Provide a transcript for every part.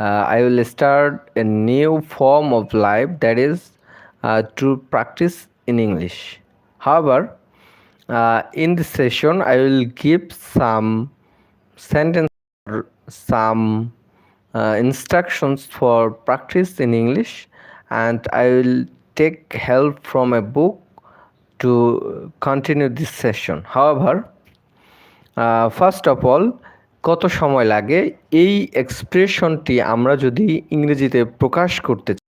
uh, I will start a new form of life that is uh, to practice in English. However, uh, in this session, I will give some sentence or some uh, instructions for practice in English, and I will take help from a book to continue this session. However, uh, first of all, কত সময় লাগে, এই এক্সপ্রেশনটি আমরা যদি ইংরেজিতে প্রকাশ করতে চাই,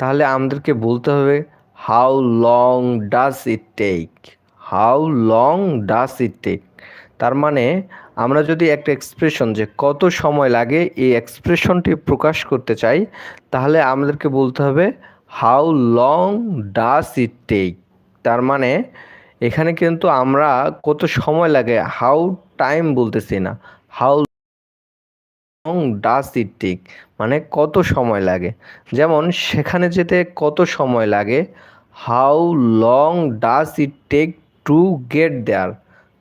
তাহলে আমাদেরকে বলতে হবে how long does it take how long does it take তার মানে আমরা যদি একটা এক্সপ্রেশন যে কত সময় লাগে, এই এক্সপ্রেশনটি প্রকাশ করতে চাই, তাহলে আমাদেরকে বলতে হবে how long does it take তার মানে এখানে কিন্তু আমরা কত সময় লাগে হাউ টাইম বলতেছি না। How long does it take মানে কত সময় লাগে? যেমন সেখানে যেতে কত সময় লাগে? How long does it take to get there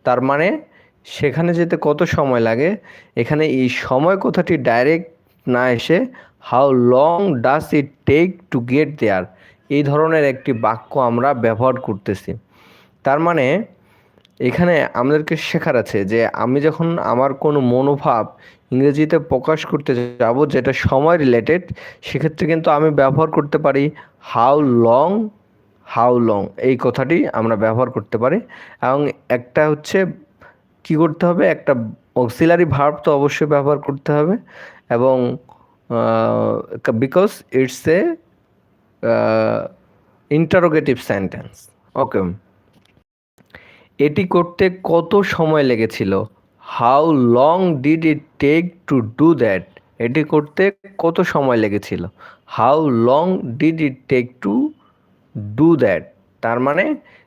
তার মানে সেখানে যেতে কত সময় লাগে? এখানে এই সময় কথাটি ডাইরেক্ট না এসে how long does it take to get there এই ধরনের একটি বাক্য আমরা ব্যবহার করতেছি। তার মানে এখানে আমাদেরকে শেখার আছে যে আমি যখন আমার কোনো মনোভাব ইংরেজিতে প্রকাশ করতে যাব যেটা সময় রিলেটেড সেক্ষেত্রে কিন্তু আমি ব্যবহার করতে পারি হাউ লং হাউ লং এই কথাটি আমরা ব্যবহার করতে পারি। এবং একটা হচ্ছে কি করতে হবে? একটা অক্সিলারি ভার্ব তো অবশ্যই ব্যবহার করতে হবে। এবং because it's a interrogative sentence okay এটি করতে কত সময় লেগেছিল? How long did it take to do that এটি করতে কত সময় লেগেছিল? How long did it take to do that তার মানে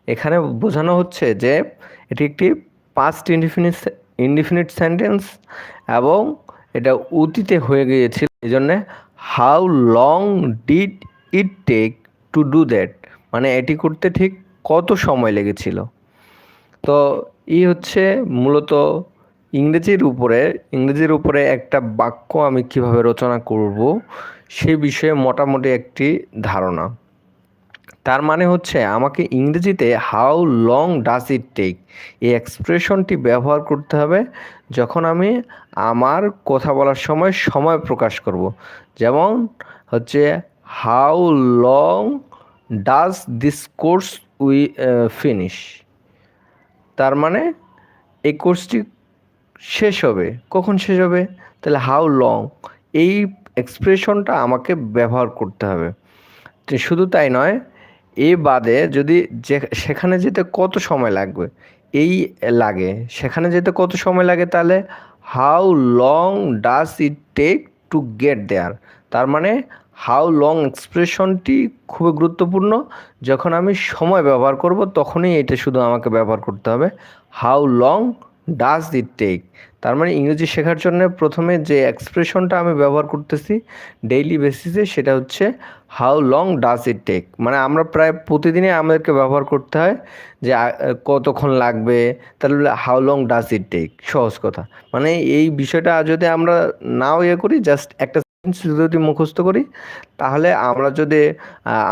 এখানে বোঝানো হচ্ছে যে এটি একটি পাস্ট ইনডিফিনিট ইনডিফিনিট সেন্টেন্স এবং এটা অতীতে হয়ে গিয়েছিল। এই জন্যে how long did it take to do that মানে এটি করতে ঠিক কত সময় লেগেছিল? তো এই হচ্ছে মূলত ইংরেজির উপরে ইংরেজির উপরে একটা বাক্য আমি কীভাবে রচনা করব সে বিষয়ে মোটামুটি একটি ধারণা। তার মানে হচ্ছে আমাকে ইংরেজিতে how long does it take এই এক্সপ্রেশনটি ব্যবহার করতে হবে যখন আমি আমার কথা বলার সময় সময় প্রকাশ করব। যেমন হচ্ছে, how long does this course we finish? তার মানে এই কোর্সটি শেষ হবে। কখন শেষ হবে? তাহলে হাউ লং এই এক্সপ্রেশনটা আমাকে ব্যবহার করতে হবে। শুধু তাই নয়, এ বাদে যদি যে, সেখানে যেতে কত সময় লাগবে? এই লাগে। সেখানে যেতে কত সময় লাগে তাহলে how long does it take to get there তার মানে হাউ লং এক্সপ্রেশনটি খুবই গুরুত্বপূর্ণ। যখন আমি সময় ব্যবহার করব, তখনই এটা শুধু আমাকে ব্যবহার করতে হবে। How long does it take তার মানে ইংরেজি শেখার জন্য প্রথমে যে এক্সপ্রেশনটা আমি ব্যবহার করতেছি ডেইলি বেসিসে সেটা হচ্ছে how long does it take মানে আমরা প্রায় প্রতিদিনই আমাদেরকে ব্যবহার করতে হয় যে কতক্ষণ লাগবে? তাহলে how long does it take সহজ কথা। মানে এই বিষয়টা যদি আমরা নাও ইয়ে করি জাস্ট একটা যদি মুখস্থ করি, তাহলে আমরা যদি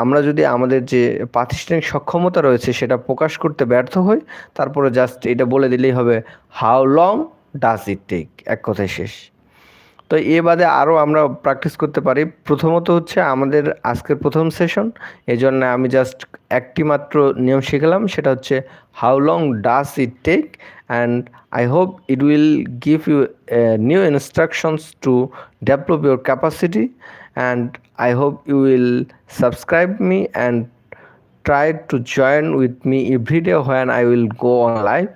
আমরা যদি আমাদের যে প্রাতিষ্ঠানিক সক্ষমতা রয়েছে সেটা প্রকাশ করতে ব্যর্থ হই, তারপরে জাস্ট এটা বলে দিলেই হবে how long does it take এক কথায় শেষ। তো এ বাদে আরও আমরা প্র্যাকটিস করতে পারি। প্রথমত হচ্ছে আমাদের আজকের প্রথম সেশন এই আমি জাস্ট একটি মাত্র নিয়ম শিখলাম, সেটা হচ্ছে how long does it take and I hope it will give you new instructions to develop your capacity and I hope you will subscribe me and try to join with me every day when I will go on live.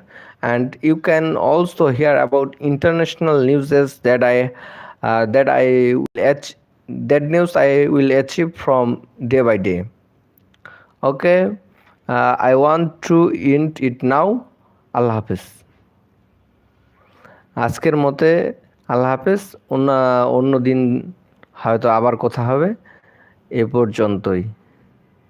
And you can also hear about international news that I uh, that I will that news I will achieve from day by day. Okay, uh, I want to end it now. Allah হাফেজ আজকের মতে আল্লাহ হাফেজ অন্য অন্য দিন হয়তো আবার কথা হবে এ পর্যন্তই